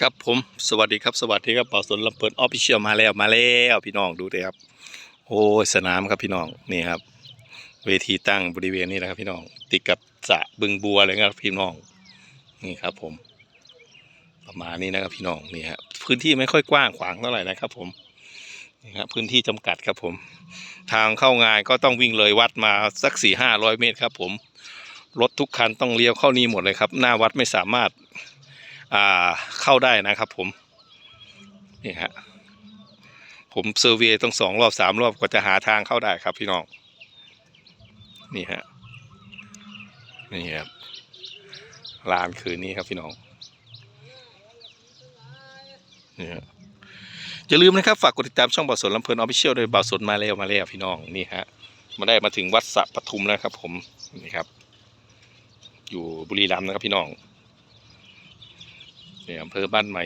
ครับผมสวัสดีครับสวัสดีครับป่าสนลำเพินออฟฟิเชียลมาแล้วมาแล้วพี่น้องดูเลยครับ โอ้สนามครับพี่น้องนี่ครับ เวทีตั้งบริเวณนี้นะครับ พี่น้องติดกับสระบึงบัวเลยครับพี่น้องนี่ครับ ผม ประมาณนี้นะครับพี่น้องนี่ครับพื้นที่ไม่ค่อยกว้างขวางเท่าไหร่นะครับ ผมนี่ครับพื้นที่จำกัดครับผม ทางเข้างานก็ต้องวิ่งเลยวัดมาสักสี่ห้าร้อยเมตรครับ ผมรถทุกคันต้องเลี้ยวเข้านี่หมดเลยครับ หน้าวัดไม่สามารถ อ่าเข้าได้นะครับผมนี่ฮะผมเซอร์เวยต้องสองรอบสามรอบกว่าจะหาทางเข้าได้ครับพี่น้องนี่ฮะนี่ครับลานคืนนี้ครับพี่น้องนี่ฮะอย่าลืมนะครับฝากกดติดตามช่องบ่าวสนลำเพลินออฟฟิเชียลโดยบ่าวสนมาแล้วมาแล้วพี่น้องนี่ฮะมาได้มาถึงวัดสะปทุมแล้วครับ ผมนี่ครับ อยู่บุรีรัมย์นะครับพี่น้อง เนี่ยอำเภอบ้านใหม่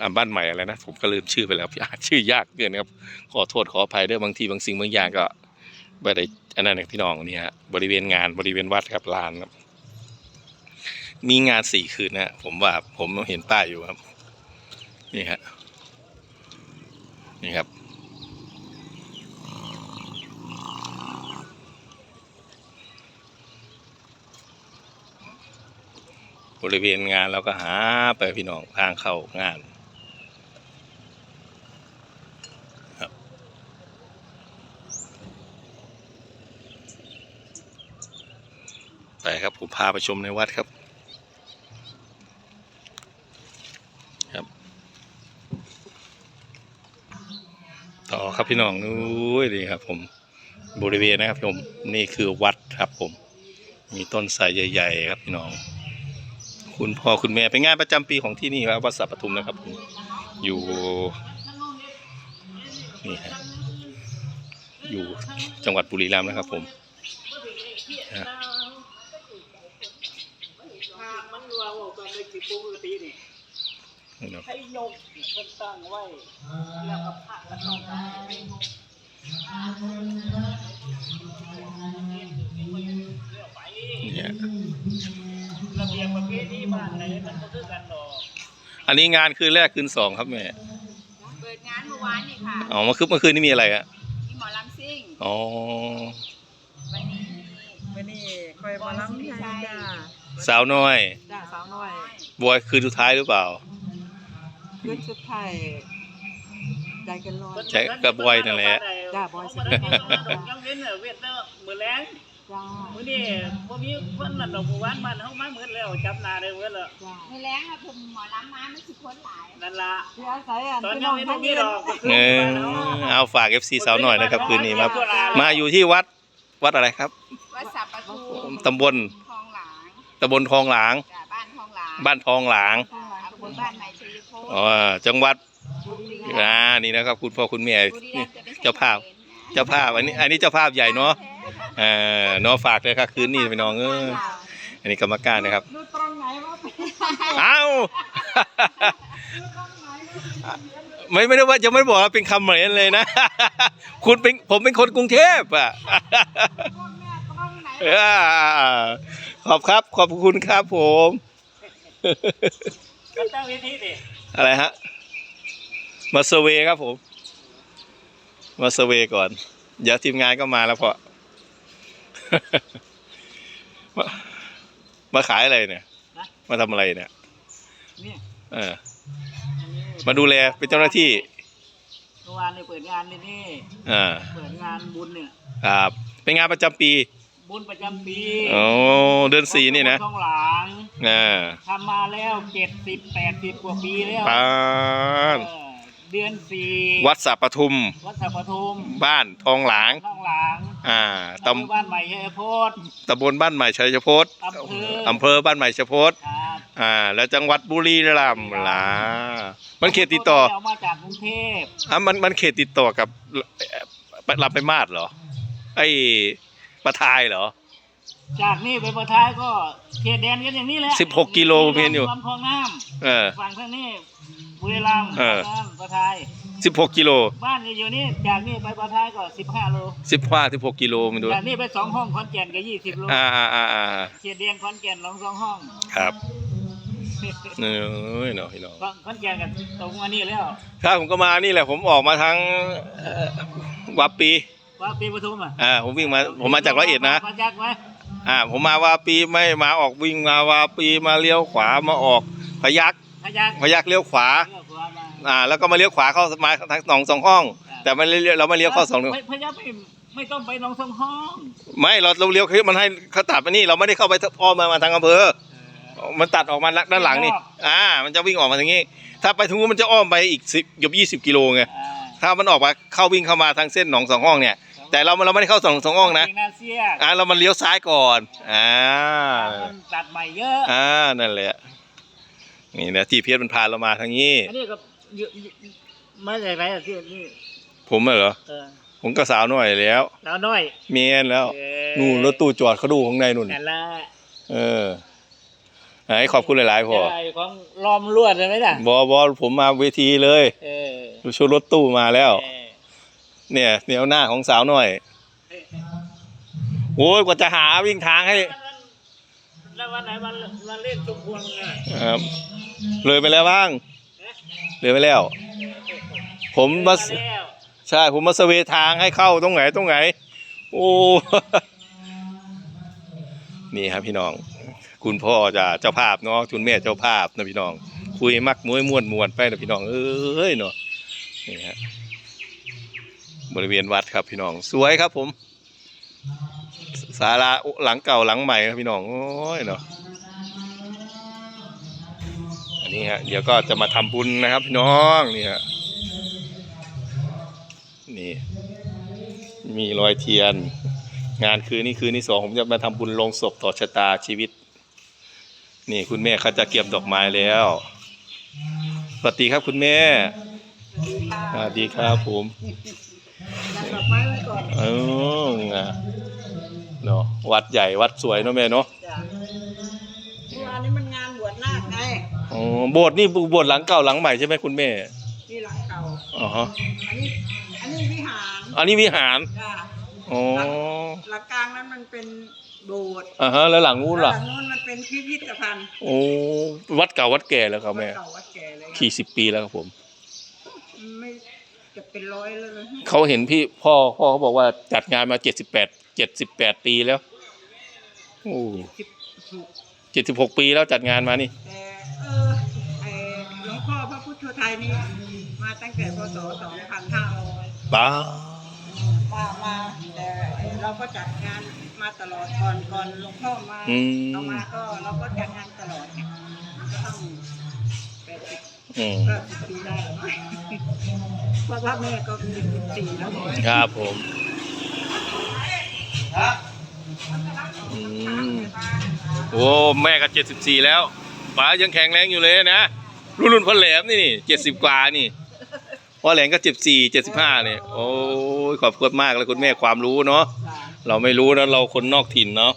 อ่าบ้านใหม่อะไรนะผมก็ลืมชื่อไปแล้วพี่อาชื่อยากเกินครับขอโทษขออภัยด้วยบางทีบางสิ่งบางอย่างก็ไม่ได้อันนั้นพี่น้องนี่ฮะบริเวณงานบริเวณวัดครับลานครับ มีงานสี่คืนนะผมว่าผมเห็นป้ายอยู่ครับ นี่ฮะนี่ครับ บริเวณงานเราก็หาไปพี่น้องทางเข้างานครับไปครับผมพาไปชมในวัดครับครับ ต่อครับพี่น้องนู้ยดีครับผมบริเวณนะครับผมนี่คือวัดครับผม มีต้นไทรใหญ่ ๆ ครับพี่น้อง คุณพ่อคุณแม่เป็นงานประจำปีของที่นี่ครับวัดสัปทุมนะครับผมอยู่นี่ฮะอยู่จังหวัดบุรีรัมย์นะครับ ผมฮะมันรัวว่าตอนในจิตปกตินี่นี่เนาะให้ยกมันตั้งไว้แล้วก็พักแล้วก็ไป ให้ยกนี่ฮะระเบียบประเพณีบ้านไหนมันก็คือกันดอกอันนี้งานคืนแรกคืนสองครับแม่เปิดงานเมื่อวานนี่ค่ะอ๋อเมื่อคืนเมื่อคืนนี่มีอะไรอะมีหมอลำซิ่งอ๋อวันนี้วันนี้คอยมาล้ำให้จ้าสาวน้อยจ้าสาวน้อยบอยคืนสุดท้ายหรือเปล่าขึ้นสุดท้ายใจกันร้อนใช่ก็บอยนั่นแหละจ้าบอยสิสิยังเว้นเออเว้นเด้อมื้อแลง จ้ามื้อนี้บ่มีคนนั่นดอกหมู่บ้านบ้านเฮามามื้อแล้วจับหน้าได้เว้นแล้วจ้ามือแรงอะผมหมอลำมาไม่สิคนหลายนั่นล่ะที่อาศัยอะตอนพี่ยัน้งองไม่ท่าได้นมียืนดอกเออเอาฝากเอฟซีสาวหน่อยนะครับคืนนี้มามาอยู่ที่วัดวัดอะไรครับ วัดสัปปทุมตำบลทองหลางตำบลทองหลางจ้ะบ้านทองหลางบ้านทองหลางอำเภอบ้านใหม่ชัยโพอ๋อจังหวัดอ่านี่นะครับ คุณพ่อคุณแม่บุรีรัมย์จะไม่ใช่เจ้าภาพ เจ้าภาพอันนี้ อันนี้เจ้าภาพใหญ่เนาะเออเนาะฝากเลยครับคืนนี้พี่น้องเอออันนี้กรรมการนะครับดูตรงไหนว่าเป็นเอ้าไม่ไม่ได้ว่าจะไม่บอกว่าเป็นคำเหมือนเลยนะ คุณเป็นผมเป็นคนกรุงเทพอะตรงไหนเออขอบครับ ขอบคุณครับผมก็ตั้งเวทีดิอะไรฮะ มาเซอร์เวย์ครับผม มาเซอร์เวย์ก่อน เดี๋ยวทีมงานก็มาแล้วพอ มามาขายอะไรเนี่ยมาทำอะไรเนี่ยนี่เออมาดูแลเป็นเจ้าหน้าที่เมื่อวานนี่เปิดงานนี่นี่ อ่าเปิดงานบุญเนี่ย ครับเป็นงานประจำปีบุญประจำปีโอ้เดือนสี่นี่นะทองหลางอ่าทำมาแล้ว70 80กว่าปีแล้วปาเอนอ เดือนสี่วัดสัปทุม วัดสัพปทุมบ้านทองหลางข้างหลังอ่าตำตำบลบ้านใหม่ชัยโพธิ์ตำบลบ้านใหม่ชัยพจน์อำเภออำเภอบ้านใหม่ชัยพจน์ครับอ่า แล้วจังหวัดบุรีรัมย์ล่ะมันเขตติดต่อเอามาจากกรุงเทพอะมันมันเขตติดต่อกับเอ่อลำไปมาดเหรอไอ้ประทายเหรอ จากนี่ไปประทายก็เขตแดนกันอย่างนี้แหละ16กิโลผมเห็นอยู่ ลำคลองน้เออำฝั่งทางนี้บุรีรัมย์เออน้ำประทาย สิบหกกิโลบ้านอยู่นี่จากนี่ไปประทายก็15โลสิบห้าสิบหกกิโลมันดู จากนี่ไปสองห้องขอนแก่นก็20โลอ่าอ่าอ่าอ่าเขตแดนขอนแก่นลองสองห้องครับเอ้ยเนาะพี่น้องขอนแก่นกันตรงมานี่แล้วถ้าผมก็มานี่แหละผมออกมาทางเอ่อวาปีว่าปีปทุมอะ อ่าผมวิ่งมาผมมาจากร้อยเอ็ดนะ มาจากไหม อ่าผมมาวาปีไม่มาออกวิ่งมาวาปีมาเลี้ยวขวามาออกพยักพยักพยักเลี้ยวขวาเลือกขวามาอ่าแล้วก็มาเลี้ยวขวาเข้ามาทางหนองสองห้อง แต่ไม่เลี้ยวเราไม่เลี้ยวเข้าสองพยักไม่ไม่ต้องไปหนองสองห้อง ไม่เราเราเลี้ยวคือมันให้เขาตัดมานี่เราไม่ได้เข้าไปอ้อมมามาทางอำเภอมันตัดออกมาด้านหลังนี่ อ่า มันจะวิ่งออกมาทางนี้ ถ้าไปทางนู้นมันจะอ้อมไปอีกสิบเกือบยี่สิบกิโลไงอ่าถ้ามันออกมาเข้าวิ่งเข้ามาทางเส้นหนองสองห้องเนี่ย แต่เราเราไม่ได้เข้าสองสองห้องนะเนาเซียอ่าเรามันเลี้ยวซ้ายก่อนอ่ามันตัดใหม่เยอะอ่านั่นแหละนี่นะที่เพียรมันพาเรามาทางนี้อันนี้ก็เยอะมาจากไหนอะที่นี่ผมอะเหรอเออผมก็สาวหน่อยแล้วแล้วน้อยเมียนแล้วเออนู่นรถตู้จอดเขาดูข้างในนู่นนั่นละเออไหนขอบคุณหลายๆพ่อใช่ของลอมลวดเลยไหมล่ะบอบอผมมาเวทีเลยเออดูชุดรถตู้มาแล้ว เออเนี่ยแนวหน้าของสาวหน่อย โอ้ยกว่าจะหาวิ่งทางให้แล้ววันไหนมันมันเล่นตุ้มพวงไงครับเลยไปแล้วบ้างเลยไปแล้ว ผมมาแล้วใช่ผมมาสเวทางให้เข้าตรงไหนตรงไหน โอ้นี่ครับพี่น้อง คุณพ่อจะเจ้าภาพเนาะคุณแม่เจ้าภาพนะพี่น้อง คุยมักมวยม่วนมวนไปนะพี่น้องเอ้ยเนาะนี่ฮะ บริเวณวัดครับพี่น้อง สวยครับผมศาลาหลังเก่าหลังใหม่ครับพี่น้อง โอ้ยเนาะอันนี้ฮะเดี๋ยวก็จะมาทำบุญนะครับพี่น้องนี่ฮะนี่ มีรอยเทียน งานคืนนี้คืนที่สองผมจะมาทำบุญลงศพต่อชะตาชีวิต นี่คุณแม่เขาจะเก็บดอกไม้แล้ว สวัสดีครับคุณแม่สวัสดีครับผม ดดอกไม้ไว้ก่อนเออเนาะวัดใหญ่วัดสวยเนาะแม่เนาะจ้ะเมื่อวานนี้มันงานบวชนาคไงอ๋อโบสถ์นี่โบสถ์หลังเก่าหลังใหม่ใช่ไหมคุณแม่นี่หลังเก่าอ๋อฮะอันนี้อันนี้วิหารอันนี้วิหารจ้ะอ๋อหลังกลางนั้นมันเป็นโบสถ์อ่าฮะแล้วหลังนู้นหลัล่ะงนู้นมันเป็นพิพิธภัณฑ์โอ้วัดเก่าวัดแก่แล้วครับวัดแม่เก่าวัดแก่เลยกี่สิบปีแล้วครับผมไม่ จะเป็นร้อยแล้วเลยเขาเห็นพี่พ่อพ่อเขาบอกว่าจัดงานมาเจ็ดสิบแปดเจ็ดสิบแปดปีแล้วโอ้สิบหกเจ็ดสิบหกปีแล้วจัดงานมานี่แต่เออไอหลวงพ่อพระพุทธไทยนี่มาตั้งแต่พศสองพันห้าร้อยป้ามามาแต่เราก็จัดงานมาตลอดก่อนก่อนหลวงพ่อมาอืมเอามาก็เราก็จัดงานตลอดไงก็ต้องแปดสิบ อืมก็สิบปีได้แล้วมั้งเพราะว่าแม่ก็สิบสี่แล้วครับผมอืมโอ้แม่ก็เจ็ดสิบสี่แล้วป๋ายังแข็งแรงอยู่เลยนะรุ่นรุ่นพ่อแหลมนี่นี่เจ็ดสิบกว่านี่พ่อแหลมก็เจ็ดสี่เจ็ดสิบห้าเนี่ยโอ้ยขอบคุณมากเลยคุณแม่ความรู้เนาะเราไม่รู้นะเราคนนอกถิ่นเนาะ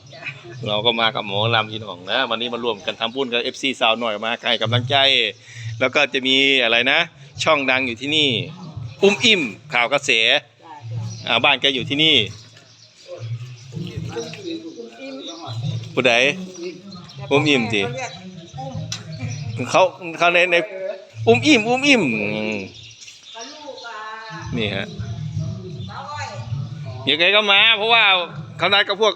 เราก็มากับหมอลำพี่น้องนะ วันนี้มาร่วมกันทำบุญกับเอฟซีสาวหน่อยมาให้กำลังใจ แล้วก็จะมีอะไรนะ ช่องดังอยู่ที่นี่ อุ้มอิ่มข่าวกระแสอ่าบ้านแกอยู่ที่นี่ผู้ใดอุ้มอิ่มสิเขาเขาในในอุ้มอิ่มอุ้มอิ่มอืมนี่ฮะยังไงก็มา เพราะว่าเขานัดกับพวก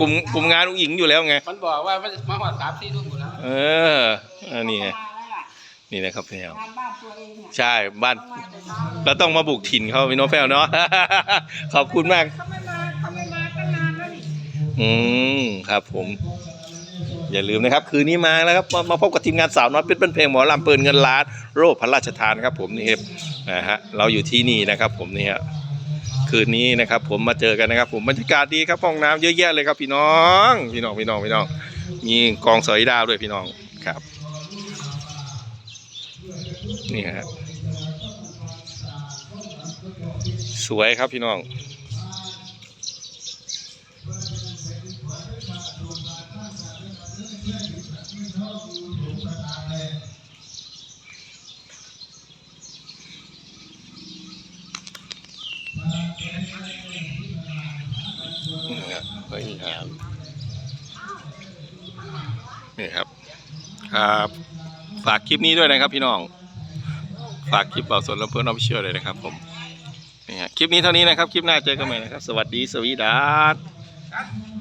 กลุ่มกลุ่มงานอุ้งอิงอยู่แล้วไง มันบอกว่ามันมาหอดสามสี่ทุ่มหมดแล้ว เออ อันนี้ไง นี่นะครับพี่น้องงานบ้านตัวเองเนี่ยใช่บ้านต้องมาแต่เช้าเลยเราต้องมาบุกถิ่นเขาพี่น้องแฟวเนาะ ขอบคุณมาก เขาไม่มาเขาไม่มาตั้งนานแล้วนี่อืมครับผม อย่าลืมนะครับ คืนนี้มาแล้วครับมามาพบกับทีมงานสาวน้อยเป็นเป็นเพลงหมอลำเปิดเงินล้านโรคพระราชทานครับ ผมนี่ครับนะฮะเราอยู่ที่นี่นะครับ ผมนี่ฮะคืนนี้นะครับ ผมมาเจอกันนะครับ ผมบรรยากาศดีครับห้องน้ำเยอะแยะเลยครับ พี่น้อง พี่น้องพี่น้องพี่น้องมีกองสอยดาวด้วยพี่น้องครับ นี่ฮะสวยครับพี่น้องนี่ครับนี่ครับ ครับ ฝากคลิปนี้ด้วยนะครับพี่น้อง ฝากคลิปเป่าสนลำเพื่อนออฟฟิเชียลเลยนะครับผมนี่ฮะคลิปนี้เท่านี้นะครับ คลิปหน้าเจอกันใหม่นะครับ สวัสดีสวีดัส